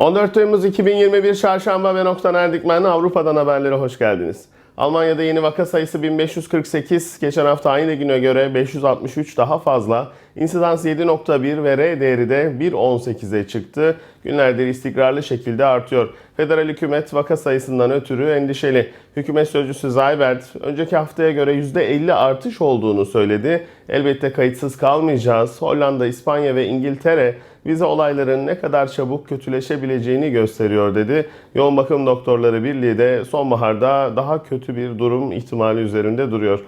14 Temmuz 2021 Çarşamba ve Nokta Erdikmen Avrupa'dan haberlere hoş geldiniz. Almanya'da yeni vaka sayısı 1548, geçen hafta aynı güne göre 563 daha fazla. İnsidans 7.1 ve R değeri de 1.18'e çıktı. Günlerdir istikrarlı şekilde artıyor. Federal hükümet vaka sayısından ötürü endişeli. Hükümet sözcüsü Zaybert, önceki haftaya göre %50 artış olduğunu söyledi. Elbette kayıtsız kalmayacağız. Hollanda, İspanya ve İngiltere vize olayların ne kadar çabuk kötüleşebileceğini gösteriyor dedi. Yoğun bakım doktorları birliği de sonbaharda daha kötü bir durum ihtimali üzerinde duruyor.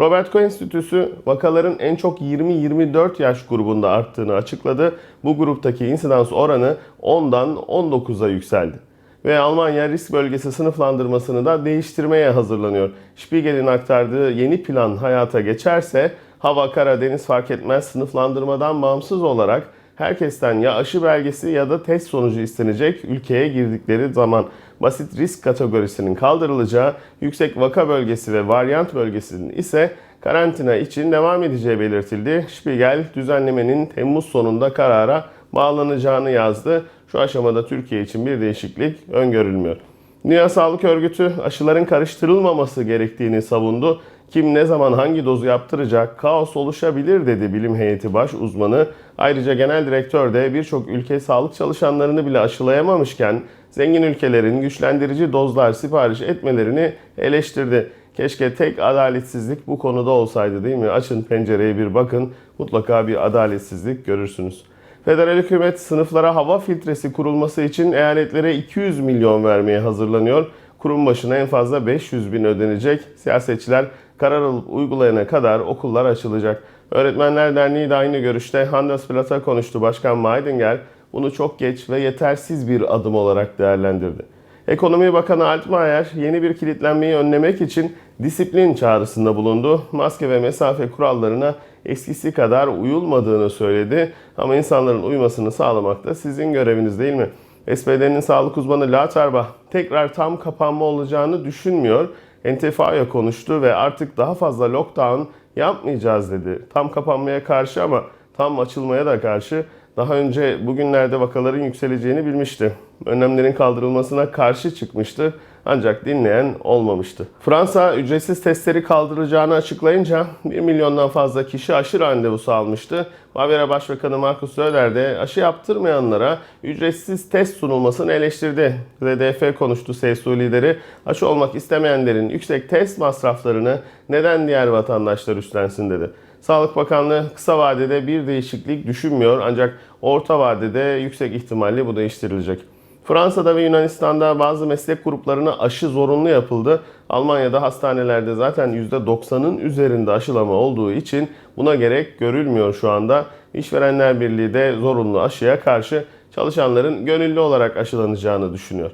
Robert Koch Enstitüsü vakaların en çok 20-24 yaş grubunda arttığını açıkladı. Bu gruptaki insidans oranı 10'dan 19'a yükseldi. Ve Almanya risk bölgesi sınıflandırmasını da değiştirmeye hazırlanıyor. Spiegel'in aktardığı yeni plan hayata geçerse hava, kara, deniz fark etmez sınıflandırmadan bağımsız olarak herkesten ya aşı belgesi ya da test sonucu istenecek ülkeye girdikleri zaman basit risk kategorisinin kaldırılacağı, yüksek vaka bölgesi ve varyant bölgesinin ise karantina için devam edeceği belirtildi. Spiegel düzenlemenin Temmuz sonunda karara bağlanacağını yazdı. Şu aşamada Türkiye için bir değişiklik öngörülmüyor. Dünya Sağlık Örgütü aşıların karıştırılmaması gerektiğini savundu. Kim ne zaman hangi dozu yaptıracak kaos oluşabilir dedi bilim heyeti baş uzmanı. Ayrıca genel direktör de birçok ülke sağlık çalışanlarını bile aşılayamamışken zengin ülkelerin güçlendirici dozlar sipariş etmelerini eleştirdi. Keşke tek adaletsizlik bu konuda olsaydı değil mi? Açın pencereyi bir bakın mutlaka bir adaletsizlik görürsünüz. Federal hükümet sınıflara hava filtresi kurulması için eyaletlere 200 milyon vermeye hazırlanıyor. Kurum başına en fazla 500 bin ödenecek. Siyasetçiler karar alıp uygulayana kadar okullar açılacak. Öğretmenler Derneği de aynı görüşte. Handelsblatt'a konuştu Başkan Maydinger. Bunu çok geç ve yetersiz bir adım olarak değerlendirdi. Ekonomi Bakanı Altmaier yeni bir kilitlenmeyi önlemek için disiplin çağrısında bulundu. Maske ve mesafe kurallarına eskisi kadar uyulmadığını söyledi. Ama insanların uymasını sağlamak da sizin göreviniz değil mi? SPD'nin sağlık uzmanı Lauterbach tekrar tam kapanma olacağını düşünmüyor. Entefao'ya konuştu ve artık daha fazla lockdown yapmayacağız dedi. Tam kapanmaya karşı ama tam açılmaya da karşı daha önce bugünlerde vakaların yükseleceğini bilmişti. Önlemlerin kaldırılmasına karşı çıkmıştı ancak dinleyen olmamıştı. Fransa ücretsiz testleri kaldıracağını açıklayınca 1 milyondan fazla kişi aşı randevusu almıştı. Bavyera Başbakanı Markus Söder de aşı yaptırmayanlara ücretsiz test sunulmasını eleştirdi. ZDF konuştu CSU lideri. Aşı olmak istemeyenlerin yüksek test masraflarını neden diğer vatandaşlar üstlensin dedi. Sağlık Bakanlığı kısa vadede bir değişiklik düşünmüyor ancak orta vadede yüksek ihtimalle bu değiştirilecek. Fransa'da ve Yunanistan'da bazı meslek gruplarına aşı zorunlu yapıldı. Almanya'da hastanelerde zaten %90'ın üzerinde aşılama olduğu için buna gerek görülmüyor şu anda. İşverenler Birliği de zorunlu aşıya karşı çalışanların gönüllü olarak aşılanacağını düşünüyor.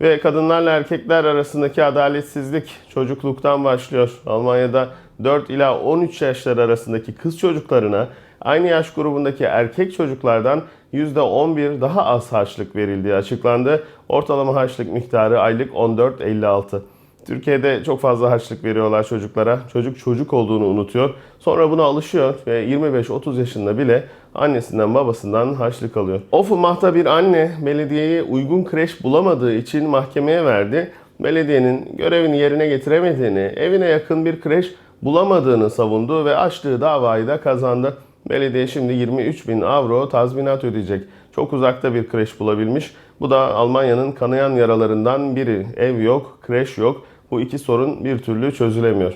Ve kadınlarla erkekler arasındaki adaletsizlik çocukluktan başlıyor. Almanya'da 4 ila 13 yaşlar arasındaki kız çocuklarına aynı yaş grubundaki erkek çocuklardan %11 daha az harçlık verildiği açıklandı. Ortalama harçlık miktarı aylık 14.56. Türkiye'de çok fazla harçlık veriyorlar çocuklara. Çocuk çocuk olduğunu unutuyor. Sonra buna alışıyor ve 25-30 yaşında bile annesinden babasından harçlık alıyor. Offenbach'ta bir anne belediyeye uygun kreş bulamadığı için mahkemeye verdi. Belediyenin görevini yerine getiremediğini, evine yakın bir kreş bulamadığını savundu ve açtığı davayı da kazandı. Belediye şimdi 23 bin avro tazminat ödeyecek. Çok uzakta bir kreş bulabilmiş. Bu da Almanya'nın kanayan yaralarından biri. Ev yok, kreş yok. Bu iki sorun bir türlü çözülemiyor.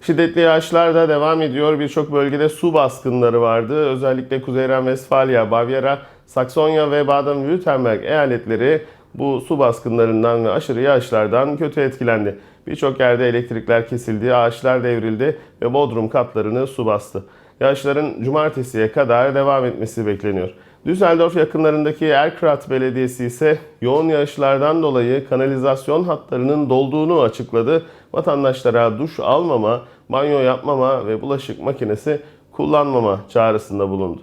Şiddetli yağışlar da devam ediyor. Birçok bölgede su baskınları vardı. Özellikle Kuzey Ren-Vestfalya, Bavyera, Saksonya ve Baden-Württemberg eyaletleri bu su baskınlarından ve aşırı yağışlardan kötü etkilendi. Birçok yerde elektrikler kesildi, ağaçlar devrildi ve bodrum katlarını su bastı. Yağışların cumartesiye kadar devam etmesi bekleniyor. Düsseldorf yakınlarındaki Erkrath Belediyesi ise yoğun yağışlardan dolayı kanalizasyon hatlarının dolduğunu açıkladı. Vatandaşlara duş almama, banyo yapmama ve bulaşık makinesi kullanmama çağrısında bulundu.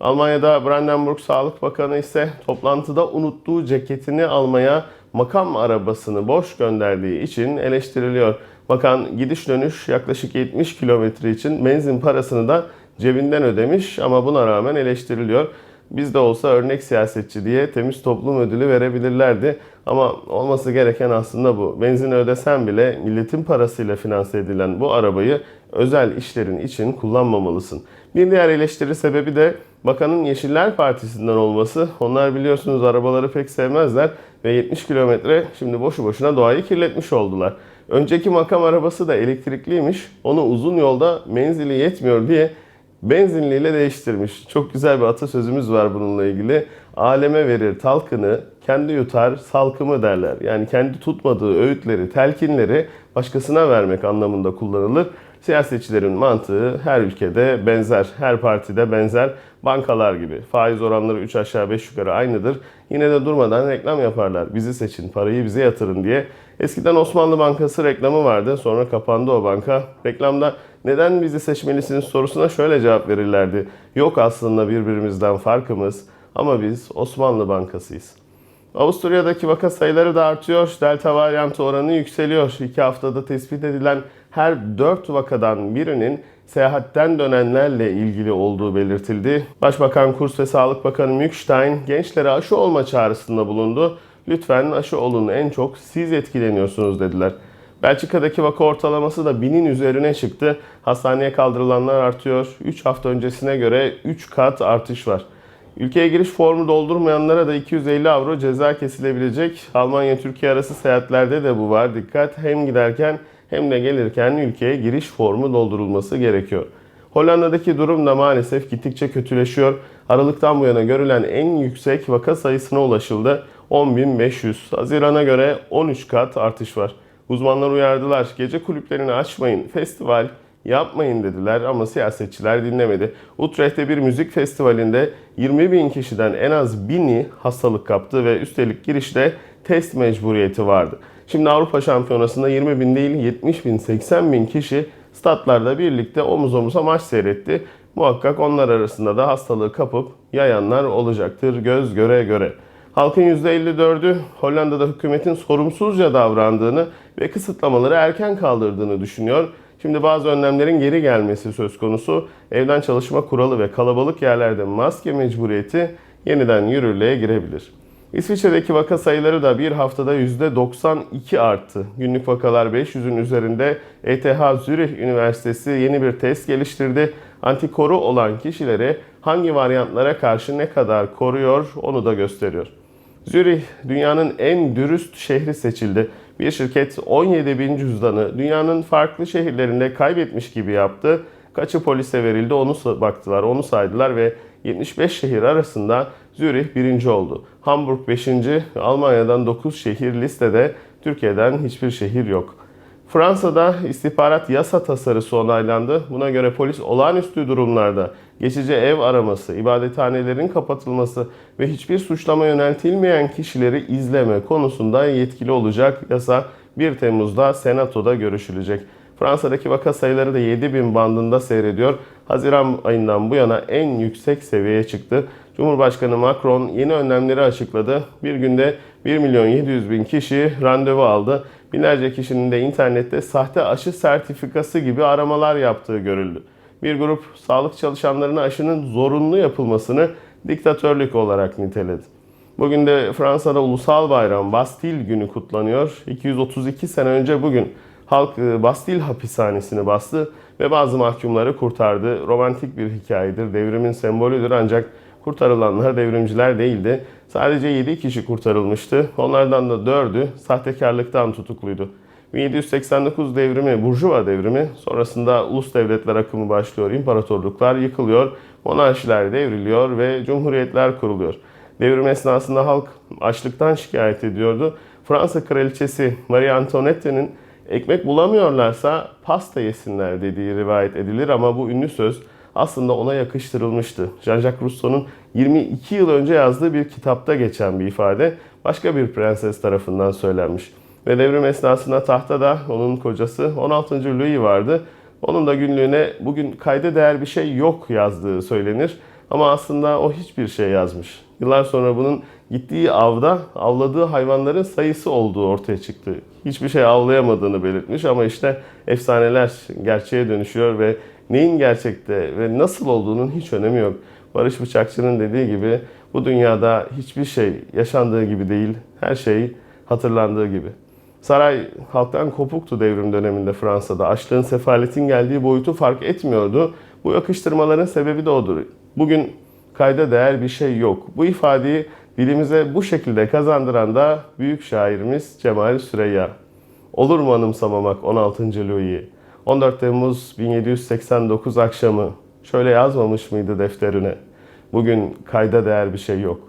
Almanya'da Brandenburg Sağlık Bakanı ise toplantıda unuttuğu ceketini almaya makam arabasını boş gönderdiği için eleştiriliyor. Bakan gidiş dönüş yaklaşık 70 kilometre için benzin parasını da cebinden ödemiş ama buna rağmen eleştiriliyor. Biz de olsa örnek siyasetçi diye temiz toplum ödülü verebilirlerdi. Ama olması gereken aslında bu. Benzin ödesen bile milletin parasıyla finanse edilen bu arabayı özel işlerin için kullanmamalısın. Bir diğer eleştiri sebebi de bakanın Yeşiller Partisi'nden olması. Onlar biliyorsunuz arabaları pek sevmezler ve 70 kilometre şimdi boşu boşuna doğayı kirletmiş oldular. Önceki makam arabası da elektrikliymiş. Onu uzun yolda menzili yetmiyor diye benzinliyle değiştirmiş. Çok güzel bir atasözümüz var bununla ilgili. Aleme verir talkını, kendi yutar salkımı derler. Yani kendi tutmadığı öğütleri, telkinleri başkasına vermek anlamında kullanılır. Siyasetçilerin mantığı her ülkede benzer, her partide benzer. Bankalar gibi faiz oranları 3 aşağı 5 yukarı aynıdır. Yine de durmadan reklam yaparlar. Bizi seçin, parayı bize yatırın diye. Eskiden Osmanlı Bankası reklamı vardı. Sonra kapandı o banka. Reklamda neden bizi seçmelisiniz sorusuna şöyle cevap verirlerdi. Yok aslında birbirimizden farkımız ama biz Osmanlı Bankasıyız. Avusturya'daki vaka sayıları da artıyor. Delta varyantı oranı yükseliyor. İki haftada tespit edilen her 4 vakadan birinin seyahatten dönenlerle ilgili olduğu belirtildi. Başbakan Kurs ve Sağlık Bakanı Mükstein gençlere aşı olma çağrısında bulundu. Lütfen aşı olun en çok siz etkileniyorsunuz dediler. Belçika'daki vaka ortalaması da binin üzerine çıktı. Hastaneye kaldırılanlar artıyor. 3 hafta öncesine göre 3 kat artış var. Ülkeye giriş formu doldurmayanlara da 250 avro ceza kesilebilecek. Almanya-Türkiye arası seyahatlerde de bu var. Dikkat hem giderken hem de gelirken ülkeye giriş formu doldurulması gerekiyor. Hollanda'daki durum da maalesef gittikçe kötüleşiyor. Aralıktan bu yana görülen en yüksek vaka sayısına ulaşıldı. 10.500. Hazirana göre 13 kat artış var. Uzmanlar uyardılar. Gece kulüplerini açmayın. Festival yapmayın dediler ama siyasetçiler dinlemedi. Utrecht'te bir müzik festivalinde 20 bin kişiden en az bini hastalık kaptı ve üstelik girişte test mecburiyeti vardı. Şimdi Avrupa Şampiyonası'nda 20 bin değil 70 bin 80 bin kişi statlarda birlikte omuz omuza maç seyretti. Muhakkak onlar arasında da hastalığı kapıp yayanlar olacaktır göz göre göre. Halkın %54'ü Hollanda'da hükümetin sorumsuzca davrandığını ve kısıtlamaları erken kaldırdığını düşünüyor. Şimdi bazı önlemlerin geri gelmesi söz konusu. Evden çalışma kuralı ve kalabalık yerlerde maske mecburiyeti yeniden yürürlüğe girebilir. İsviçre'deki vaka sayıları da bir haftada %92 arttı. Günlük vakalar 500'ün üzerinde ETH Zürich Üniversitesi yeni bir test geliştirdi. Antikoru olan kişileri hangi varyantlara karşı ne kadar koruyor onu da gösteriyor. Zürih dünyanın en dürüst şehri seçildi. Bir şirket 17 bin cüzdanı dünyanın farklı şehirlerinde kaybetmiş gibi yaptı. Kaçı polise verildi onu baktılar, onu saydılar ve 75 şehir arasında Zürih birinci oldu. Hamburg 5. Almanya'dan 9 şehir listede, Türkiye'den hiçbir şehir yok. Fransa'da istihbarat yasa tasarısı onaylandı. Buna göre polis olağanüstü durumlarda geçici ev araması, ibadethanelerin kapatılması ve hiçbir suçlama yöneltilmeyen kişileri izleme konusunda yetkili olacak. Yasa 1 Temmuz'da Senato'da görüşülecek. Fransa'daki vaka sayıları da 7000 bandında seyrediyor. Haziran ayından bu yana en yüksek seviyeye çıktı. Cumhurbaşkanı Macron yeni önlemleri açıkladı. Bir günde 1 milyon 700 bin kişi randevu aldı. Binlerce kişinin de internette sahte aşı sertifikası gibi aramalar yaptığı görüldü. Bir grup sağlık çalışanlarına aşının zorunlu yapılmasını diktatörlük olarak niteledi. Bugün de Fransa'da ulusal bayram Bastille günü kutlanıyor. 232 sene önce bugün halk e, Bastille hapishanesini bastı ve bazı mahkumları kurtardı. Romantik bir hikayedir, devrimin sembolüdür ancak kurtarılanlar devrimciler değildi. Sadece 7 kişi kurtarılmıştı. Onlardan da 4'ü sahtekarlıktan tutukluydu. 1789 devrimi, Burjuva devrimi, sonrasında ulus devletler akımı başlıyor, imparatorluklar yıkılıyor, monarşiler devriliyor ve cumhuriyetler kuruluyor. Devrim esnasında halk açlıktan şikayet ediyordu. Fransa kraliçesi Marie Antoinette'nin ekmek bulamıyorlarsa pasta yesinler dediği rivayet edilir ama bu ünlü söz aslında ona yakıştırılmıştı. Jean-Jacques Rousseau'nun 22 yıl önce yazdığı bir kitapta geçen bir ifade başka bir prenses tarafından söylenmiş. Ve devrim esnasında tahta da onun kocası 16. Louis vardı. Onun da günlüğüne bugün kayda değer bir şey yok yazdığı söylenir. Ama aslında o hiçbir şey yazmış. Yıllar sonra bunun gittiği avda avladığı hayvanların sayısı olduğu ortaya çıktı. Hiçbir şey avlayamadığını belirtmiş ama işte efsaneler gerçeğe dönüşüyor ve neyin gerçekte ve nasıl olduğunun hiç önemi yok. Barış Bıçakçı'nın dediği gibi bu dünyada hiçbir şey yaşandığı gibi değil, her şey hatırlandığı gibi. Saray halktan kopuktu devrim döneminde Fransa'da. Açlığın, sefaletin geldiği boyutu fark etmiyordu. Bu yakıştırmaların sebebi de odur. Bugün kayda değer bir şey yok. Bu ifadeyi dilimize bu şekilde kazandıran da büyük şairimiz Cemal Süreyya. Olur mu anımsamamak 16. Louis'i? 14 Temmuz 1789 akşamı şöyle yazmamış mıydı defterine? Bugün kayda değer bir şey yok.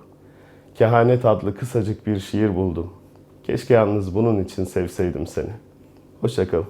Kehanet adlı kısacık bir şiir buldum. Keşke yalnız bunun için sevseydim seni. Hoşçakalın.